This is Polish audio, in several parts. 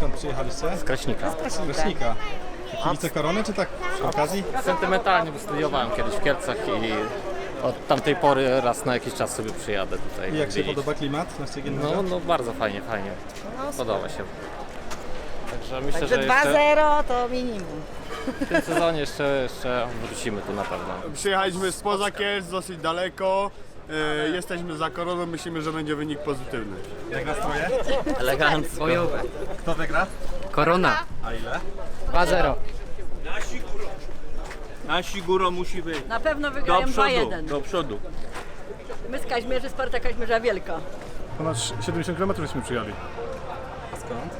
Skąd przyjechaliście? z Kraśnika. Z Kraśnika. Kibice korony, czy tak przy okazji? Sentymentalnie, bo studiowałem kiedyś w Kielcach i od tamtej pory raz na jakiś czas sobie przyjadę tutaj. I jak się podoba klimat na? No, no bardzo fajnie, fajnie. Podoba się. Także myślę, Także że jeszcze 2-0 to minimum. w tym sezonie jeszcze, jeszcze wrócimy tu na pewno. Przyjechaliśmy spoza Kielc, dosyć daleko. E, jesteśmy za koroną, myślimy, że będzie wynik pozytywny. Jak nastroje? Elegancko. Kto wygra? Korona A ile? 2-0. Nasi górą musi być. Na pewno Do wygrają przodu, 2-1. do przodu. My z Kaźmierzy, Sparta Kaźmierza Wielka. Ponad 70 km żeśmy przyjechali. Skąd?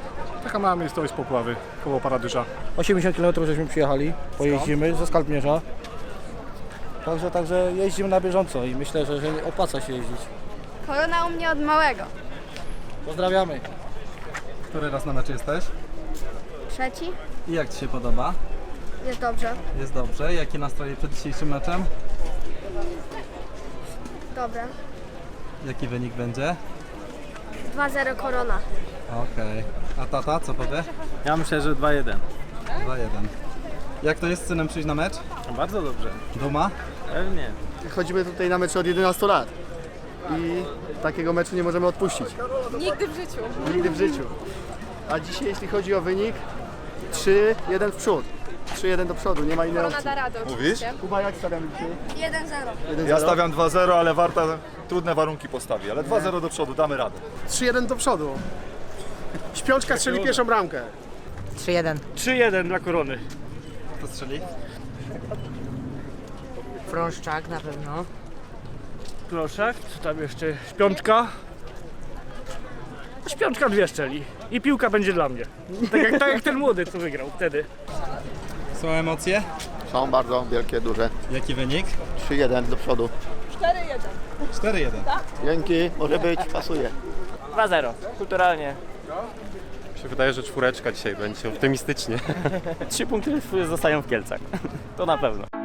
Taka mała miejscowość Popławy, koło Paradysza. 80 km żeśmy przyjechali, pojeździmy ze Skalpmierza. Także, także jeździmy na bieżąco i myślę, że, że opłaca się jeździć. Korona u mnie od małego. Pozdrawiamy. Który raz na meczu jesteś? Trzeci? I jak Ci się podoba? Jest dobrze. Jest dobrze. Jakie nastroje przed dzisiejszym meczem? Dobre. Jaki wynik będzie? 2-0 korona. Okej. A tata, co powie? Ja myślę, że 2-1. 2-1. Jak to jest z synem przyjść na mecz? Bardzo dobrze. Duma? Pewnie. Chodzimy tutaj na mecz od 11 lat i takiego meczu nie możemy odpuścić. Nigdy w życiu. Nigdy w życiu. A dzisiaj, jeśli chodzi o wynik, 3-1 w przód. 3-1 do przodu, nie ma innej opcji. da radę oczywiście. Kuba, jak stawiamy dzisiaj? 1-0. Ja stawiam 2-0, ale Warta trudne warunki postawi, ale 2-0 do przodu, damy radę. 3-1 do przodu. Śpiączka strzeli pierwszą bramkę. 3-1. 3-1 dla korony. Kto strzeli? Frąszczak na pewno. Proszę, co tam jeszcze? Śpiączka. Śpiączka dwie szczeli. I piłka będzie dla mnie. Tak jak, tak jak ten młody, co wygrał wtedy. Są emocje? Są bardzo wielkie, duże. Jaki wynik? 3-1 do przodu. 4-1. Dzięki, może być, pasuje. 2-0. Kulturalnie. Mi się wydaje, że czwóreczka dzisiaj będzie optymistycznie. Trzy punkty zostają w Kielcach. To na pewno.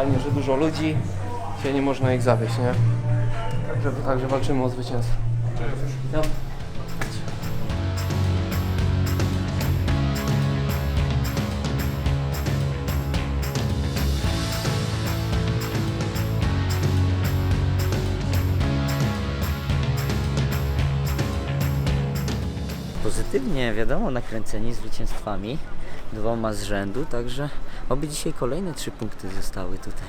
Fajnie, że dużo ludzi. Się nie można ich zawieść, nie? Także, także walczymy o zwycięstwo. No. Pozytywnie, wiadomo, nakręceni zwycięstwami, dwoma z rzędu, także oby dzisiaj kolejne trzy punkty zostały tutaj.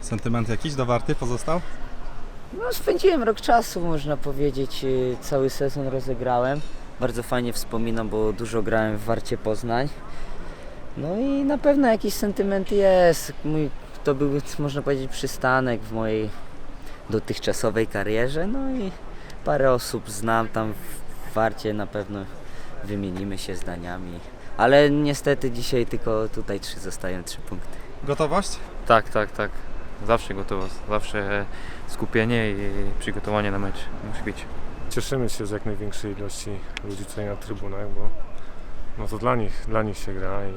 Sentyment jakiś do Warty pozostał? No, spędziłem rok czasu, można powiedzieć, y, cały sezon rozegrałem. Bardzo fajnie wspominam, bo dużo grałem w Warcie Poznań. No i na pewno jakiś sentyment jest. Mój, to był, można powiedzieć, przystanek w mojej dotychczasowej karierze. No i parę osób znam tam w Warcie, na pewno wymienimy się zdaniami. Ale niestety dzisiaj tylko tutaj trzy zostają trzy punkty. Gotowość? Tak, tak, tak. Zawsze gotowość, zawsze skupienie i przygotowanie na mecz musi być. Cieszymy się z jak największej ilości ludzi tutaj na trybunach, bo no to dla nich, dla nich się gra i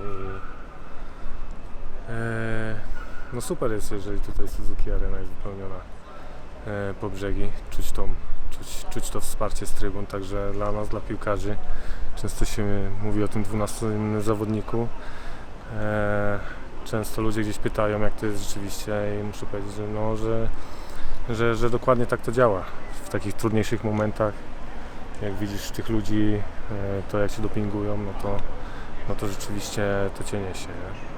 e, no super jest, jeżeli tutaj Suzuki Arena jest wypełniona e, po brzegi, czuć, tą, czuć, czuć to wsparcie z trybun, także dla nas, dla piłkarzy, często się mówi o tym 12 zawodniku, e, często ludzie gdzieś pytają jak to jest rzeczywiście i muszę powiedzieć, że, no, że, że, że dokładnie tak to działa w takich trudniejszych momentach, jak widzisz tych ludzi, e, to jak się dopingują, no to, no to rzeczywiście to cię niesie. Nie?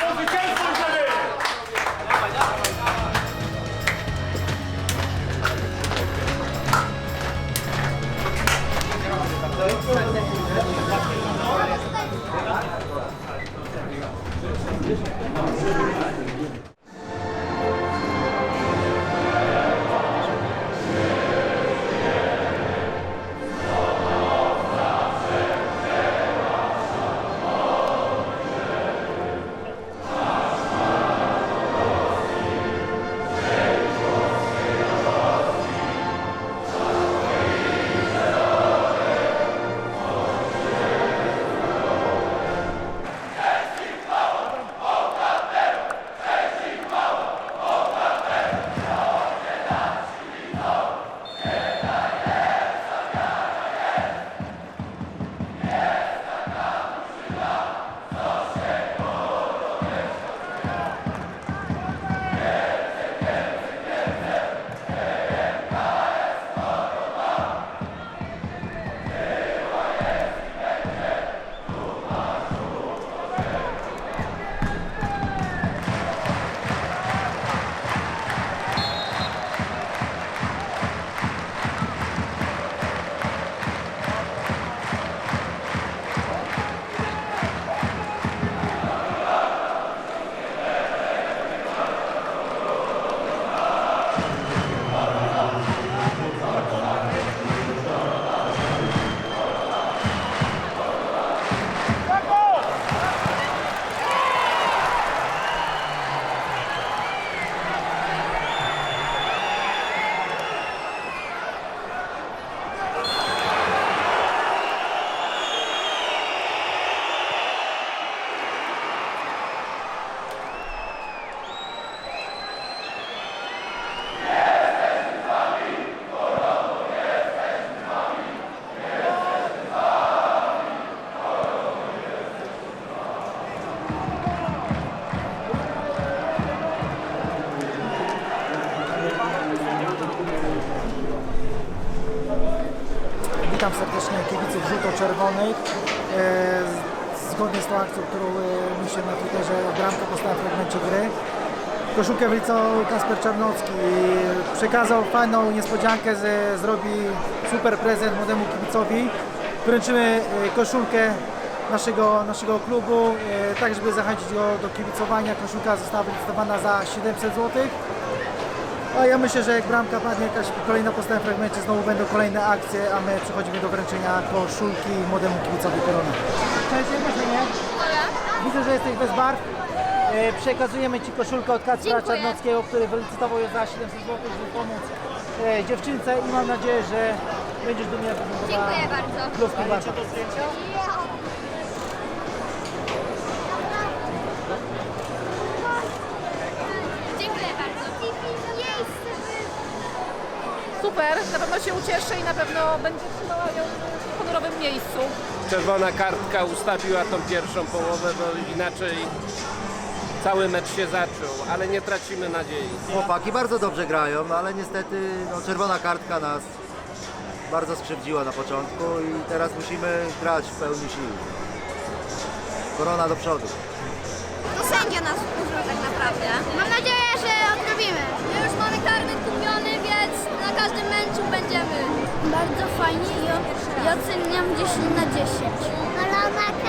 Thank you. Żółto-czerwonych. E, Zgodnie z tą akcją, którą e, myślę na Twitterze, bramkę postałem w fragmencie gry. Koszulkę wylicował Kasper Czarnocki. Przekazał fajną niespodziankę, z, zrobi super prezent młodemu kibicowi. Wręczymy e, koszulkę naszego, naszego klubu, tak żeby zachęcić go do kibicowania. Koszulka została wylicytowana za 700 zł. A ja myślę, że jak bramka padnie jakaś kolejna postawa w fragmencie, znowu będą kolejne akcje, a my przechodzimy do wręczenia koszulki młodemu kibicowi Korony. Cześć, imię? Widzę, że jesteś bez barw. E, przekazujemy Ci koszulkę od Kacpra Dziękuję. Czarnockiego, który wylicytował ją za 700 zł, żeby pomóc e, dziewczynce i mam nadzieję, że będziesz dumnie reprezentowała Dziękuję bardzo. klub Super, na pewno się ucieszy i na pewno będzie trzymała ją w honorowym miejscu. Czerwona kartka ustawiła tą pierwszą połowę, bo inaczej cały mecz się zaczął, ale nie tracimy nadziei. Chłopaki bardzo dobrze grają, ale niestety no, czerwona kartka nas bardzo skrzywdziła na początku i teraz musimy grać w pełni sił. Korona do przodu. To sędzia nas użył tak naprawdę. Mam nadzieję, każdym meczu będziemy. Bardzo fajnie i, oceniam 10 na 10. Kolona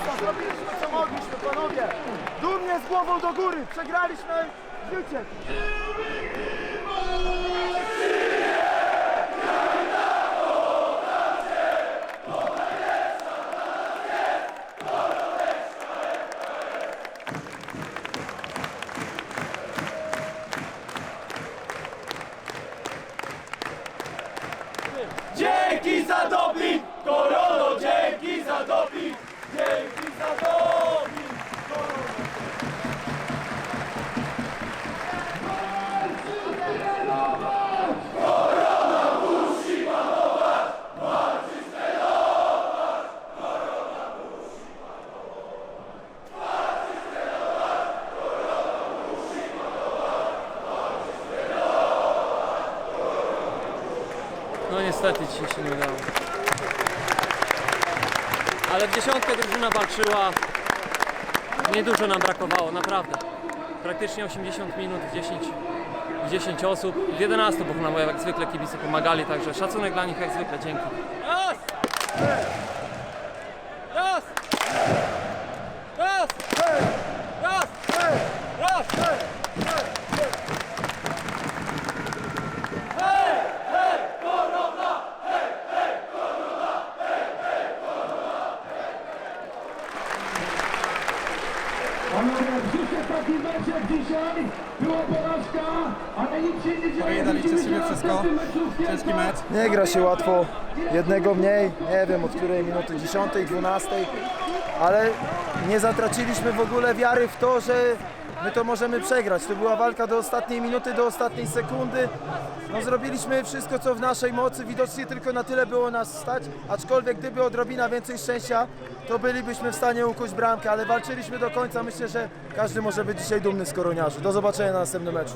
Państwa, zrobiliśmy co mogliśmy, panowie. Dumnie z głową do góry, przegraliśmy życie. Niestety dzisiaj się nie udało. Ale w dziesiątkę drużyna walczyła. Niedużo nam brakowało, naprawdę. Praktycznie 80 minut, 10, 10 osób. W 11, bo nam jak zwykle kibice pomagali, także szacunek dla nich jak zwykle, dzięki. Raz! Raz! Raz! Raz! Raz! Przyszedł taki mecz jak dzisiaj, była porażka, ale nic się nie dzieje. daliście z siebie Widzimy, że wszystko. Ciężki mecz. Nie gra się łatwo, jednego mniej, nie wiem od której minuty, 10, 12, ale nie zatraciliśmy w ogóle wiary w to, że my to możemy przegrać. To była walka do ostatniej minuty, do ostatniej sekundy. No zrobiliśmy wszystko co w naszej mocy, widocznie tylko na tyle było nas stać, aczkolwiek gdyby odrobina więcej szczęścia, to bylibyśmy w stanie ukuć bramkę, ale walczyliśmy do końca. Myślę, że każdy może być dzisiaj dumny z koroniarzy. Do zobaczenia na następnym meczu.